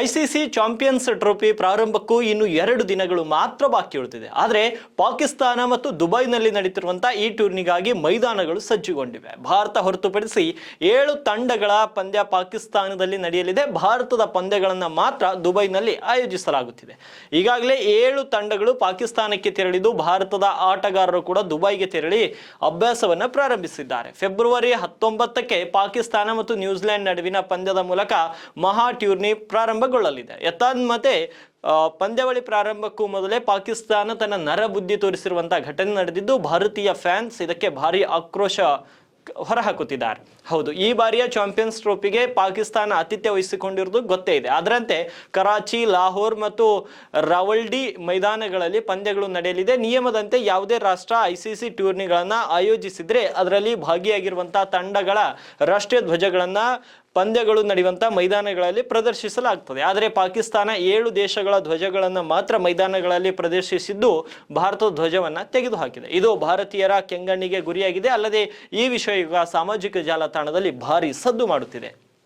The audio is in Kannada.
ಐಸಿಸಿ ಚಾಂಪಿಯನ್ಸ್ ಟ್ರೋಫಿ ಪ್ರಾರಂಭಕ್ಕೂ ಇನ್ನು ಎರಡು ದಿನಗಳು ಮಾತ್ರ ಬಾಕಿ ಉಳಿದಿದೆ. ಆದರೆ ಪಾಕಿಸ್ತಾನ ಮತ್ತು ದುಬೈನಲ್ಲಿ ನಡೀತಿರುವಂತಹ ಈ ಟೂರ್ನಿಗಾಗಿ ಮೈದಾನಗಳು ಸಜ್ಜುಗೊಂಡಿವೆ. ಭಾರತ ಹೊರತುಪಡಿಸಿ ಏಳು ತಂಡಗಳ ಪಂದ್ಯ ಪಾಕಿಸ್ತಾನದಲ್ಲಿ ನಡೆಯಲಿದೆ. ಭಾರತದ ಪಂದ್ಯಗಳನ್ನು ಮಾತ್ರ ದುಬೈನಲ್ಲಿ ಆಯೋಜಿಸಲಾಗುತ್ತಿದೆ. ಈಗಾಗಲೇ ಏಳು ತಂಡಗಳು ಪಾಕಿಸ್ತಾನಕ್ಕೆ ತೆರಳಿದ್ದು, ಭಾರತದ ಆಟಗಾರರು ಕೂಡ ದುಬೈಗೆ ತೆರಳಿ ಅಭ್ಯಾಸವನ್ನು ಪ್ರಾರಂಭಿಸಿದ್ದಾರೆ. ಫೆಬ್ರವರಿ ಹತ್ತೊಂಬತ್ತಕ್ಕೆ ಪಾಕಿಸ್ತಾನ ಮತ್ತು ನ್ಯೂಜಿಲೆಂಡ್ ನಡುವಿನ ಪಂದ್ಯದ ಮೂಲಕ ಮಹಾ ಟೂರ್ನಿ ಪ್ರಾರಂಭಗೊಳ್ಳಲಿದೆ ಯಥಾನ್ಮತೆ ಪಂದ್ಯಾವಳಿ ಪ್ರಾರಂಭಕ್ಕೂ ಮೊದಲೇ ಪಾಕಿಸ್ತಾನ ತನ್ನ ನರಬುದ್ಧಿ ತೋರಿಸಿರುವಂತಹ ಘಟನೆ ನಡೆದಿದ್ದು, ಭಾರತೀಯ ಫ್ಯಾನ್ಸ್ ಇದಕ್ಕೆ ಭಾರಿ ಆಕ್ರೋಶ ಹೊರಹಾಕುತ್ತಿದ್ದಾರೆ. ಹೌದು, ಈ ಬಾರಿಯ ಚಾಂಪಿಯನ್ಸ್ ಟ್ರೋಫಿಗೆ ಪಾಕಿಸ್ತಾನ ಆತಿಥ್ಯ ವಹಿಸಿಕೊಂಡಿರುವುದು ಗೊತ್ತೇ ಇದೆ. ಅದರಂತೆ ಕರಾಚಿ, ಲಾಹೋರ್ ಮತ್ತು ರಾವಲ್ಡಿ ಮೈದಾನಗಳಲ್ಲಿ ಪಂದ್ಯಗಳು ನಡೆಯಲಿದೆ. ನಿಯಮದಂತೆ ಯಾವುದೇ ರಾಷ್ಟ್ರ ಐಸಿಸಿ ಟೂರ್ನಿಗಳನ್ನು ಆಯೋಜಿಸಿದರೆ ಅದರಲ್ಲಿ ಭಾಗಿಯಾಗಿರುವಂತಹ ತಂಡಗಳ ರಾಷ್ಟ್ರೀಯ ಧ್ವಜಗಳನ್ನ ಪಂದ್ಯಗಳು ನಡೆಯುವಂಥ ಮೈದಾನಗಳಲ್ಲಿ ಪ್ರದರ್ಶಿಸಲಾಗ್ತದೆ. ಆದರೆ ಪಾಕಿಸ್ತಾನ ಏಳು ದೇಶಗಳ ಧ್ವಜಗಳನ್ನು ಮಾತ್ರ ಮೈದಾನಗಳಲ್ಲಿ ಪ್ರದರ್ಶಿಸಿದ್ದು ಭಾರತದ ಧ್ವಜವನ್ನು ತೆಗೆದುಹಾಕಿದೆ. ಇದು ಭಾರತೀಯರ ಕೆಂಗಣ್ಣಿಗೆ ಗುರಿಯಾಗಿದೆ. ಅಲ್ಲದೆ ಈ ವಿಷಯ ಸಾಮಾಜಿಕ ಜಾಲತಾಣದಲ್ಲಿ ಭಾರಿ ಸದ್ದು ಮಾಡುತ್ತಿದೆ.